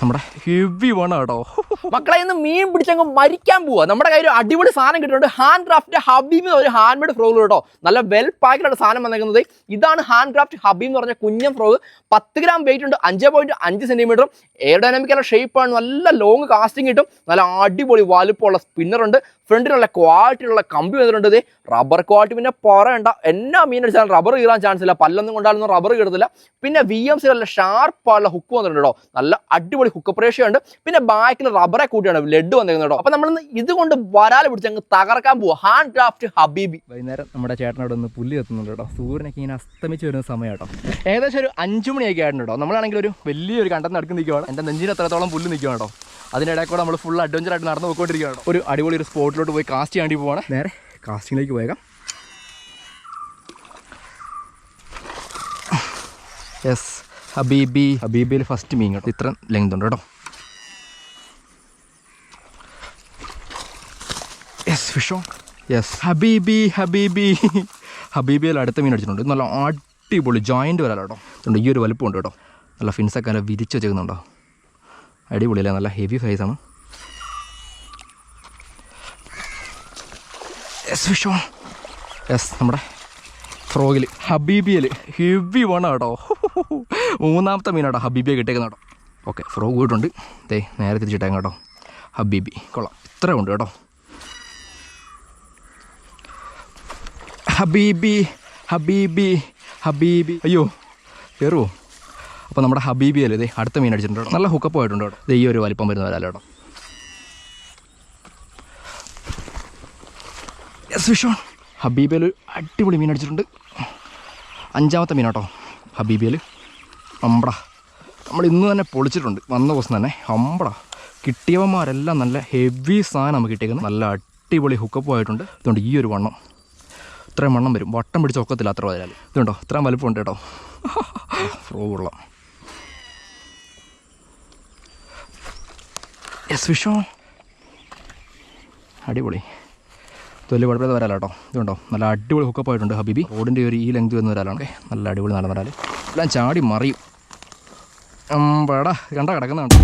നമ്മുടെ ഹെവി മക്കളെ ഇന്ന് മീൻ പിടിച്ചങ്ങ് മരിക്കാൻ പോവാ. നമ്മുടെ കയ്യിൽ അടിപൊളി സാധനം കിട്ടുന്നുണ്ട് ഹാൻഡ് ക്രാഫ്റ്റ് ഹബീബ് എന്ന് പറഞ്ഞ ഹാൻഡ് മെയ്ഡ് ഫ്രോഗ് കേട്ടോ. നല്ല വെൽ പാക്കഡ് സാധനം വന്നേക്കുന്നത്. ഇതാണ് ഹാൻഡ് ക്രാഫ്റ്റ് ഹബീബ് എന്ന് പറഞ്ഞ കുഞ്ഞൻ ഫ്രോഗ് പത്ത് ഗ്രാം വെയിറ്റ് ഉണ്ട്. അഞ്ച് പോയിന്റ് അഞ്ച് സെന്റിമീറ്ററും ഷേപ്പ് ഷേപ്പാണ് നല്ല ലോങ് കാസ്റ്റിംഗ് കിട്ടും. നല്ല അടിപൊളി വലുപ്പമുള്ള സ്പിന്നർ ഉണ്ട്. ഫ്രണ്ടിലുള്ള ക്വാളിറ്റിയുള്ള കമ്പി വന്നിട്ടുണ്ട്. റബ്ബർ ക്വാളിറ്റി പിന്നെ പറയണ്ട. എന്നാ മീൻ അടിച്ചാലും റബ്ബർ കീറാൻ ചാൻസ് ഇല്ല. പല്ലൊന്നും കൊണ്ടാലൊന്നും റബ്ബർ കീറത്തില്ല. പിന്നെ വി എം സിയിലുള്ള ഷാർപ്പായുള്ള ഹുക്ക് വന്നിട്ടുണ്ട് നല്ല അടിപൊളി ഹുക്ക് പ്രേഷ്യ ഉണ്ട്. പിന്നെ ബാക്കിൽ റബ്ബറെ കൂട്ടിയാണ് ലെഡ് വന്നിരിക്കുന്നത് കേട്ടോ അപ്പൊ നമ്മൾ ഇതുകൊണ്ട് വരാൽ പിടിച്ച് അങ്ങ് തകർക്കാൻ പോവാ. ഹാൻഡ് ക്രാഫ്റ്റ് ഹബീബി വൈകുന്നേരം നമ്മുടെ ചേട്ടനോട് ഒന്ന് പുല്ല് എത്തുന്നുണ്ട് കേട്ടോ സൂര്യനൊക്കെ ഇങ്ങനെ അസ്തമിച്ച് വരുന്ന സമയം കേട്ടോ ഏകദേശം ഒരു അഞ്ചു മണിയൊക്കെ ആയിട്ടുണ്ട് കേട്ടോ നമ്മളാണെങ്കിൽ ഒരു വലിയൊരു കണ്ടം നടക്ക് നിൽക്കുകയാണ് എന്റെ നെഞ്ചിന് എത്രത്തോളം പുല്ല് നിൽക്കുകയാണ് കേട്ടോ അതിനിടയിൽ കൂടെ നമ്മൾ ഫുൾ അഡ്വഞ്ചർ ആയിട്ട് നടന്നു പോയിക്കൊണ്ടിരിക്കുകയാണ് ഒരു അടിപൊളി ഒരു സ്പോട്ടിലോട്ട് പോയി കാസ്റ്റ് ചെയ്യാണ്ടി പോവാണ്. നേരെ കാസ്റ്റിങ്ങിലേക്ക് പോയേക്കാം. യെസ് ഹബീബി. ഹബീബിയിൽ ഫസ്റ്റ് മീൻ കേട്ടോ. ഇത്ര ലെങ്ത് ഉണ്ട് കേട്ടോ. യെസ് ഫിഷോ യെസ് ഹബീബി ഹബീബി. ഹബീബിയിൽ അടുത്ത മീൻ അടിച്ചിട്ടുണ്ട്. നല്ല അടിപൊളി ജോയിന്റ് വരാലോ കേട്ടോ. അതുകൊണ്ട് ഈ ഒരു വലുപ്പമുണ്ട് കേട്ടോ. നല്ല ഫിൻസൊക്കെ നല്ല വിരിച്ച് വെച്ചേക്കുന്നുണ്ടോ. അടിപൊളിയല്ലേ? നല്ല ഹെവി സൈസാണ് നമ്മുടെ ഫ്രോഗിൽ ഹബീബിയൽ ഹെവി വേണം കേട്ടോ മൂന്നാമത്തെ മീനാട്ടോ ഹബീബിയെ കിട്ടിയേക്കുന്ന കേട്ടോ. ഓക്കെ ഫ്രോഗ് പോയിട്ടുണ്ട്. ദേ നേരെ തിരിച്ചിട്ടേക്കാം കേട്ടോ. ഹബീബി കൊള്ളാം. ഇത്ര ഉണ്ട് കേട്ടോ. ഹബീബി ഹബീബി ഹബീബി. അയ്യോ കയറുമോ അപ്പോൾ നമ്മുടെ ഹബീബി അല്ലേ അടുത്ത മീൻ അടിച്ചിട്ടുണ്ട് കേട്ടോ. നല്ല ഹുക്കപ്പ് ആയിട്ടുണ്ട് കേട്ടോ. ഈ ഒരു വലിപ്പം വരുന്ന വരാലോ കേട്ടോ. വിഷോൺ ഹബീബിയിൽ അടിപൊളി മീൻ അടിച്ചിട്ടുണ്ട്. അഞ്ചാമത്തെ മീൻ കേട്ടോ അമ്പട. നമ്മൾ ഇന്ന് തന്നെ പൊളിച്ചിട്ടുണ്ട് വന്ന ദിവസം തന്നെ. അമ്പട. കിട്ടിയവന്മാരെല്ലാം നല്ല ഹെവി സാധനം നമുക്ക് കിട്ടിയേക്കുന്നത്. നല്ല അടിപൊളി ഹുക്കപ്പ് ആയിട്ടുണ്ട്. ഇതുകൊണ്ട് ഈ ഒരു വണ്ണം. ഇത്രയും വണ്ണം വരും. വട്ടം പിടിച്ച ഒക്കത്തില്ല അത്ര വരാൽ ഇതുണ്ടോ? ഇത്രയും വലുപ്പമുണ്ട് കേട്ടോ. ഫ്രോ ഉള്ള യെസ് വിഷോ അടിപൊളി. തൊല്ലി കുഴപ്പമില്ലാതെ വരാല കേട്ടോ ഇതുണ്ടോ? നല്ല അടിപൊളി ഹുക്കപ്പ് ആയിട്ടുണ്ട് ഹബീബി. റോഡിന്റെ ഒരു ഈ ലെങ്ത് വരുന്ന വരാലാണ്. നല്ല അടിപൊളി നടന്ന വരാൽ എല്ലാം ചാടി മറിയും. അമ്പടാ കണ്ട കിടക്കുന്നുണ്ട്